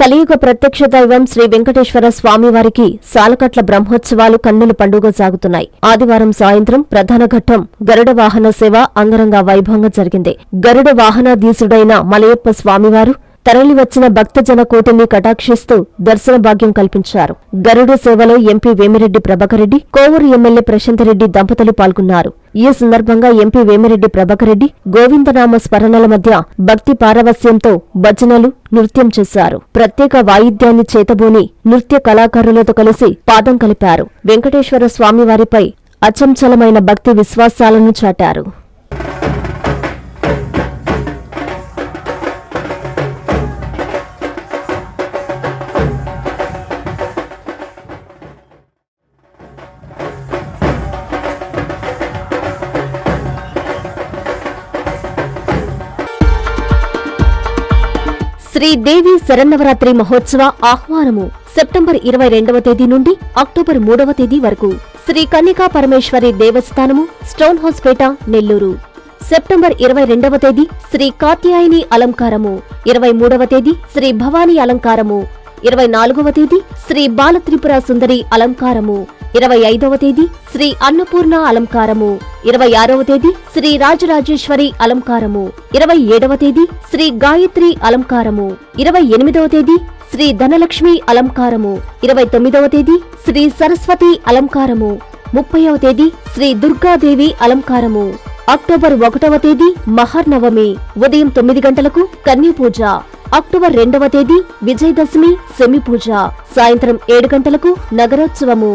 కలియుగ ప్రత్యక్ష దైవం శ్రీ వెంకటేశ్వర స్వామివారికి సాలకట్ల బ్రహ్మోత్సవాలు కన్నుల పండుగ సాగుతున్నాయి. ఆదివారం సాయంత్రం ప్రధాన ఘట్టం గరుడ వాహన సేవ అంగరంగ వైభవంగా జరిగింది. గరుడ వాహనాధీసుడైన మలయప్ప స్వామివారు తరలివచ్చిన భక్తజన కోటిని కటాక్షిస్తూ దర్శన భాగ్యం కల్పించారు. గరుడ సేవలో ఎంపీ వేమిరెడ్డి ప్రభాకరెడ్డి కోవూరు ఎమ్మెల్యే ప్రశాంతరెడ్డి దంపతులు పాల్గొన్నారు. ఈ సందర్భంగా ఎంపీ వేమిరెడ్డి ప్రభాకరెడ్డి గోవిందనామ స్మరణల మధ్య భక్తి పారవస్యంతో భజనలు నృత్యం చేశారు. ప్రత్యేక వాయిద్యాన్ని చేతబూని నృత్య కళాకారులతో కలిసి పాదం కలిపారు. వెంకటేశ్వర స్వామివారిపై అచంచలమైన భక్తి విశ్వాసాలను చాటారు. శ్రీదేవి శరన్నవరాత్రి మహోత్సవ ఆహ్వానము సెప్టెంబర్ ఇరవై రెండవ తేదీ నుండి అక్టోబర్ మూడవ తేదీ వరకు. Shri Kannika Parameshwari దేవస్థానము stone house Pet Nellore. September ఇరవై రెండవ తేదీ శ్రీ కాత్యాయని అలంకారము. ఇరవై మూడవ తేదీ శ్రీ భవానీ అలంకారము. ఇరవై నాలుగవ తేదీ శ్రీ బాలత్రిపుర సుందరి అలంకారము. ఇరవై ఐదవ తేదీ శ్రీ అన్నపూర్ణ అలంకారము. ఇరవై ఆరవ తేదీ శ్రీ రాజరాజేశ్వరి అలంకారము. ఇరవై ఏడవ తేదీ శ్రీ గాయత్రి అలంకారము. ఇరవై ఎనిమిదవ తేదీ శ్రీ ధనలక్ష్మి అలంకారము. ఇరవై తొమ్మిదవ తేదీ శ్రీ సరస్వతి అలంకారము. ముప్పైవ తేదీ శ్రీ దుర్గాదేవి అలంకారము. అక్టోబర్ ఒకటవ తేదీ మహర్నవమి. ఉదయం తొమ్మిది గంటలకు కన్యపూజ అక్టోబర్ రెండవ తేదీ విజయదశమి సెమి పూజ. సాయంత్రం ఏడు గంటలకు నగరోత్సవము.